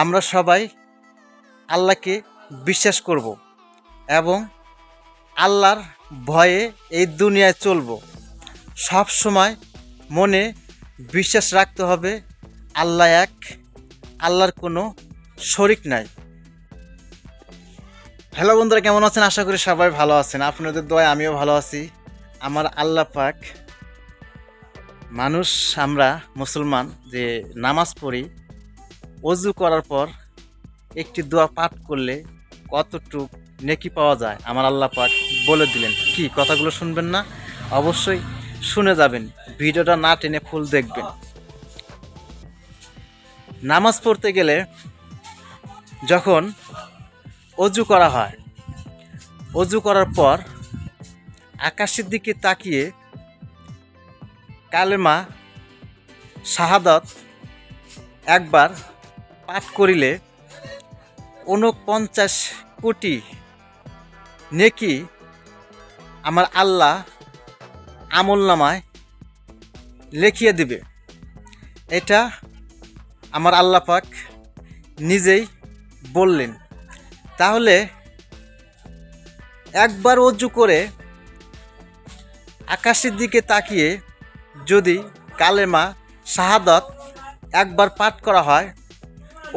আমরা সবাই আল্লাহকে বিশ্বাস করব এবং আল্লাহর ভয়ে এই দুনিয়ায় চলব। সব সময় মনে বিশ্বাস রাখতে হবে, আল্লাহ এক, আল্লাহর কোনো শরিক নাই। হ্যালো বন্ধুরা, কেমন আছেন? আশা করি সবাই ভালো আছেন। আপনাদের দয় আমিও ভালো আছি। আমার আল্লাহ পাক মানুষ, আমরা মুসলমান যে নামাজ পড়ি অজু করার পর একটি দোয়া পাঠ করলে কতটুক নেকি পাওয়া যায়, আমার আল্লাহ পাক বলে দিলেন। কি, কথাগুলো শুনবেন না? অবশ্যই শুনে যাবেন। ভিডিওটা না টেনে ফুল দেখবেন। নামাজ পড়তে গেলে যখন অজু করা হয়, অজু করার পর আকাশের দিকে তাকিয়ে কালেমা, শাহাদত একবার পাঠ করিলে ঊনপঞ্চাশ কোটি নেকি আমার আল্লাহ আমল নামায় লিখিয়ে দিবে। এটা আমার আল্লাহ পাক নিজেই বললেন। তাহলে একবার অজু করে আকাশের দিকে তাকিয়ে যদি কালেমা শাহাদত একবার পাঠ করা হয়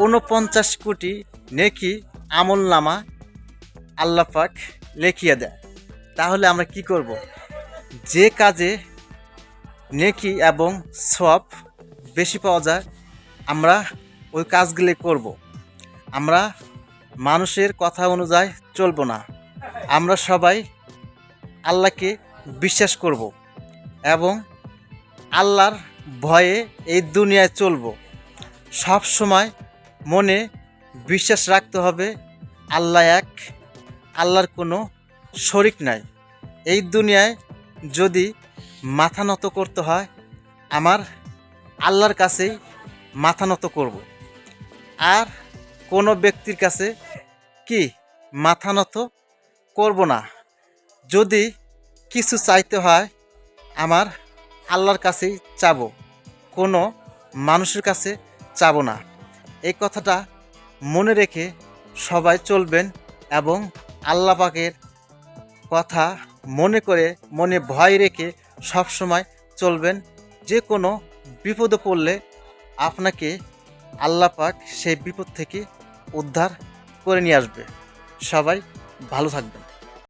ঊনপঞ্চাশ কোটি নেকি আমল নামা আল্লাহ পাক লেখিয়ে দেয়। তাহলে আমরা কি করব? যে কাজে নেকি এবং সব বেশি পাওয়া যায়, আমরা ওই কাজগুলি করব। আমরা মানুষের কথা অনুযায়ী চলব না। আমরা সবাই আল্লাহকে বিশ্বাস করব এবং আল্লাহর ভয়ে এই দুনিয়ায় চলব। সব সময় মনে বিশ্বাস রাখতে হবে, আল্লাহ এক, আল্লাহর কোনো শরিক নাই। এই দুনিয়ায় যদি মাথা নত করতে হয়, আমার আল্লাহর কাছেই মাথা নত করব। আর কোনো ব্যক্তির কাছে কি মাথা নত করব না। যদি কিছু চাইতে হয়, আমার আল্লাহর কাছেই চাবো, কোনো মানুষের কাছে চাবো না। এই কথাটা মনে রেখে সবাই চলবেন এবং আল্লাহ পাকের কথা মনে করে, মনে ভয় রেখে সব সময় চলবেন। যে কোনো বিপদে পড়লে আপনাকে আল্লাহ পাক সেই বিপদ থেকে উদ্ধার করে নিয়ে আসবে। সবাই ভালো থাকবেন।